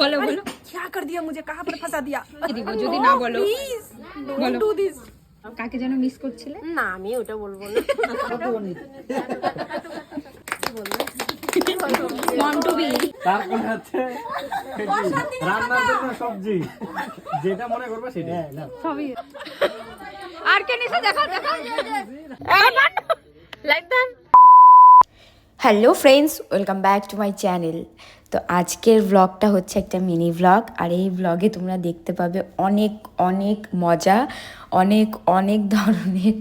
বলো বলো क्या कर दिया मुझे कहाँ पर फंसा दिया দিব যদি না বলো प्लीज बोलो। डोंट डू दिस কাকে যেন মিস করছিলে না আমি ওটা বলবো না মন্টু বি তারপরে হচ্ছে রান্নার জন্য সবজি যেটা মনে করবে সেটা সবই আর কে নিছে দেখা দেখা like then hello friends welcome back to my channel তো আজকের ব্লগটা হচ্ছে একটা মিনি ব্লগ আর এই ব্লগে তোমরা দেখতে পাবে অনেক অনেক মজা, অনেক অনেক ধরনের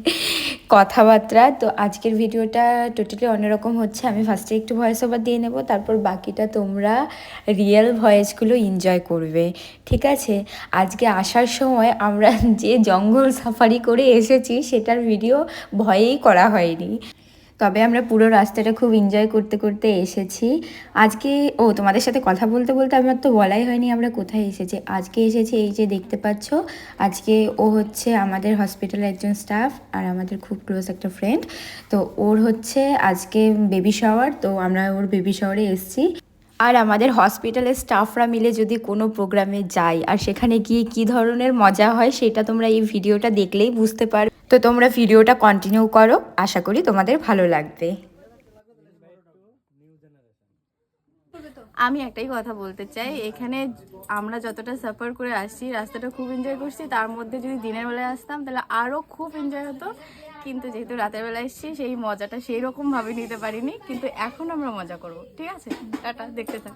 কথাবার্তা। তো আজকের ভিডিওটা টোটালি অন্যরকম হচ্ছে। আমি ফার্স্টে একটু ভয়েস ওভার দিয়ে নেব, তারপর বাকিটা তোমরা রিয়েল ভয়েসগুলো এনজয় করবে। ঠিক আছে? আজকে আসার সময় আমরা যে জঙ্গল সাফারি করে এসেছি, সেটার ভিডিও ভয়েই করা হয়নি। তবে আমরা পুরো রাস্তাটা খুব এনজয় করতে করতে এসেছি। আজকে, ও, তোমাদের সাথে কথা বলতে বলতে আমার তো বলাই হয়নি আমরা কোথায় এসেছি। আজকে এসেছি এই যে দেখতে পাচ্ছ, আজকে ও হচ্ছে আমাদের হসপিটালের একজন স্টাফ আর আমাদের খুব ক্লোজ একটা ফ্রেন্ড তো ওর হচ্ছে আজকে বেবি শাওয়ার তো আমরা ওর বেবি শাওয়ারে এসেছি। আর আমাদের হসপিটালের স্টাফরা মিলে যদি কোনো প্রোগ্রামে যাই আর সেখানে গিয়ে কি ধরনের মজা হয় সেটা তোমরা এই ভিডিওটা দেখলেই বুঝতে পারো তো তোমরা ভিডিওটা কন্টিনিউ করো। আশা করি তোমাদের ভালো লাগবে। আমি একটাই কথা বলতে চাই, এখানে আমরা যতটা সাফার করে আসছি, রাস্তাটা খুব এনজয় করছি, তার মধ্যে যদি দিনের বেলায় আসতাম তাহলে আরও খুব এনজয় হতো। কিন্তু যেহেতু রাতের বেলা এসেছি, সেই মজাটা সেই রকম ভাবে নিতে পারিনি, কিন্তু এখন আমরা মজা করব। ঠিক আছে? টাটা, দেখতে থাক।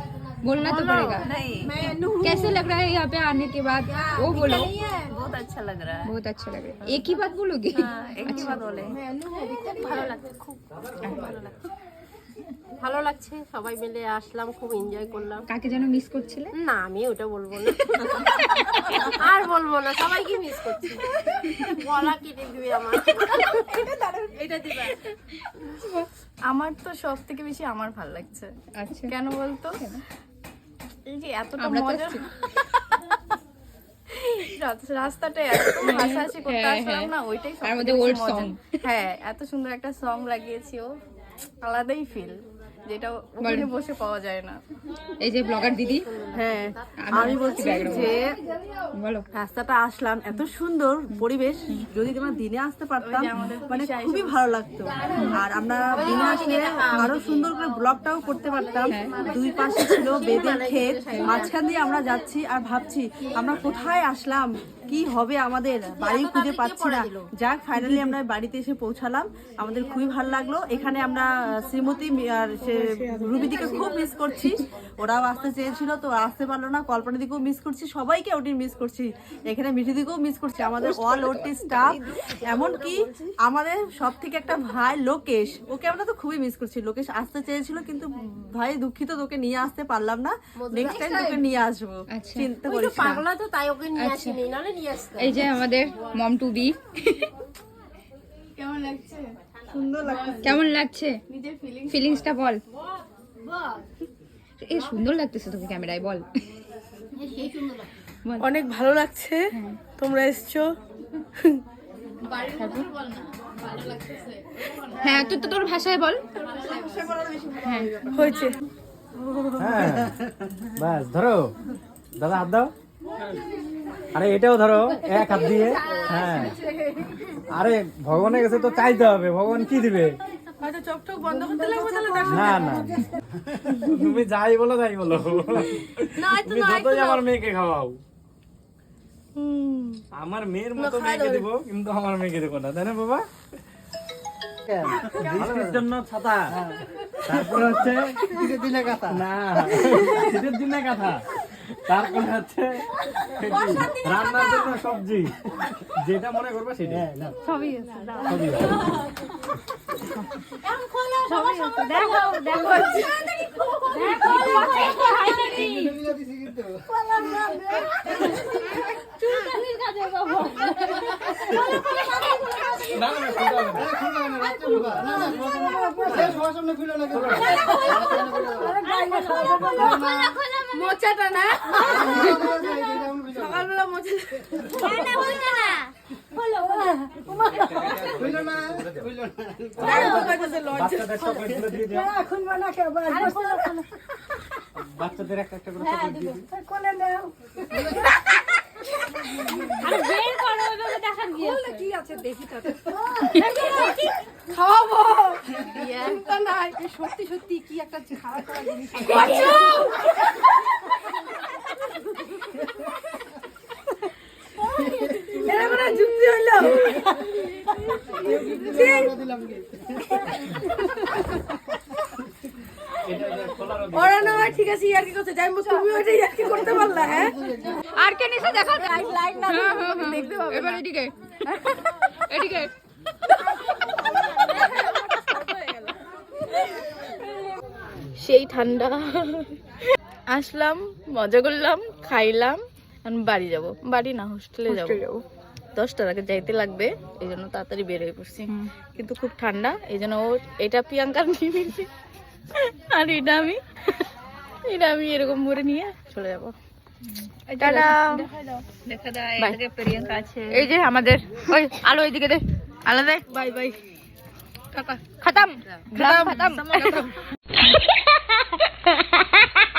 बोलना तो पड़ेगा कैसे लग रहा है यहाँ पे आने के बाद वो बोलो বহুত আচ্ছা লাগ রা बहुत अच्छा लग रहा है एक ही बात बोलोगे একই বাত বলে ভালো লাগছে খুব ভালো লাগছে ভালো লাগছে সবাই মিলে আসলাম খুব এনজয় করলাম কাকে যেন মিস করছিলে না আমি ওটা বলবো না আর বলবো না সবাইকে মিস করছি বলা কেটে দিবে আমার এটা দিবে আমার তো সব থেকে বেশি আমার ভাল লাগছে আচ্ছা কেন বলতো এই যে এতটা মজা রাস্তাটা এত হাসাহাসি করতে হ্যাঁ, আসলাম হ্যাঁ। না ওইটাই সব। হ্যাঁ এত সুন্দর একটা সং লাগিয়েছি ও আলাদাই ফিল যেটা ওখানে বসে পাওয়া যায় না। এই যে ব্লগার দিদি। হ্যাঁ আমি বলছি যে রাস্তাটা আসলাম এত সুন্দর পরিবেশ। যদি তোমরা দিনে আসতে পারতাম মানে খুবই ভালো লাগতো। আর আমরা দিনে আসলে আরও সুন্দর করে ব্লগটাও করতে পারতাম। দুই পাশে ছিল বেদের ক্ষেত মাঝখান দিয়ে আমরা যাচ্ছি আর ভাবছি আমরা কোথায় আসলাম? কি হবে আমাদের? বাড়ি খুঁজে পাচ্ছি না। যাক ফাইনালি আমরা বাড়িতে এসে পৌঁছালাম। আমাদের খুবই ভালো লাগল। এখানে আমরা শ্রীমতী আর সে রুবিদিকে খুব মিস করছি। ওরাও আসতে চেয়েছিল তো আসতে পারল না। কল্পনা দিকেও মিস করছি। সবাইকে ওটি মিস করছি। এখানে মিঠি দিকেও মিস করছি। আমাদের অল ওটি স্টাফ এমনকি আমাদের সব থেকে একটা ভাই লোকেশ ওকে আমরা তো খুবই মিস করছি। লোকেশ আসতে চেয়েছিল কিন্তু ভাই দুঃখিত তোকে নিয়ে আসতে পারলাম না। নেক্সট টাইম তোকে নিয়ে আসব। আচ্ছা। চিন্তা করিস পাগলা তো তাই ওকে নিয়ে আসিনি। নাহলে এই যে আমাদের মম টু বি। কেমন লাগছে? সুন্দর লাগছে কেমন লাগছে ফিলিংসটা বল। এ সুন্দর লাগতেছে তোকে ক্যামেরায় বল। অনেক ভালো লাগছে। তোমরা এসছো। হ্যাঁ তুই তো তোর ভাষায় বল। হয়েছে। হ্যাঁ। বাস ধরো। দাদা হাত দাও। আরে এটাও ধরো এক হাত দিয়ে। হ্যাঁ। আরে ভগবানের কাছে তো চাইতে হবে ভগবান কি দিবে? হয়তো চোখ টোক বন্ধ করতে লাগবে তাহলে দেখো। না না। তুমি যাই বলো যাই বলো। তুমি যতই আমার মেয়েকে খাওয়াও। আমার মেয়ের মতো মেয়েকে দিব কিন্তু আমার মেয়েকে দেবো না তাই না বাবা? বৃষ্টির জন্য ছাতা। তারপরে হচ্ছে দিনে কাঁথা। না শীতের দিনে কাঁথা। তারপরে হচ্ছে রান্নার জন্য সবজি। যেটা মনে করবে সেটা সবই না না না। মোচাটা না? সকালবেলা মোচা বাচ্চাদের চকলেটগুলো দিয়ে দিও খাওয়াবো। চিন্তা নাই। সত্যি সত্যি কি একটা জিনিস একটা যুক্তি হইল। খোলার ওরা না ঠিক আছে ইয়ার কি করতে যাই তুমি ওইটা ইয়ার কি করতে পারলা হ্যাঁ? আর কে নিচে দেখা। লাইট লাইট না দেখতে হবে এবার এদিকে। এদিকে। সেই ঠান্ডা। আসলাম মজা করলাম খাইলাম এখন বাড়ি যাব। বাড়ি না হোস্টেলে যাব। দশটার আগে যাইতে লাগবে এই জন্য তাড়াতাড়ি বের হয়ে পড়ছি। কিন্তু খুব ঠান্ডা এই জন্য ও এটা প্রিয়াঙ্কার নিয়ে আর এটা আমি এটা আমি এরকম করে নিয়ে চলে যাব। এই যে আমাদের ওই আলো ওইদিকে দে আলো দে। Bye bye. খতম। খতম। খতম।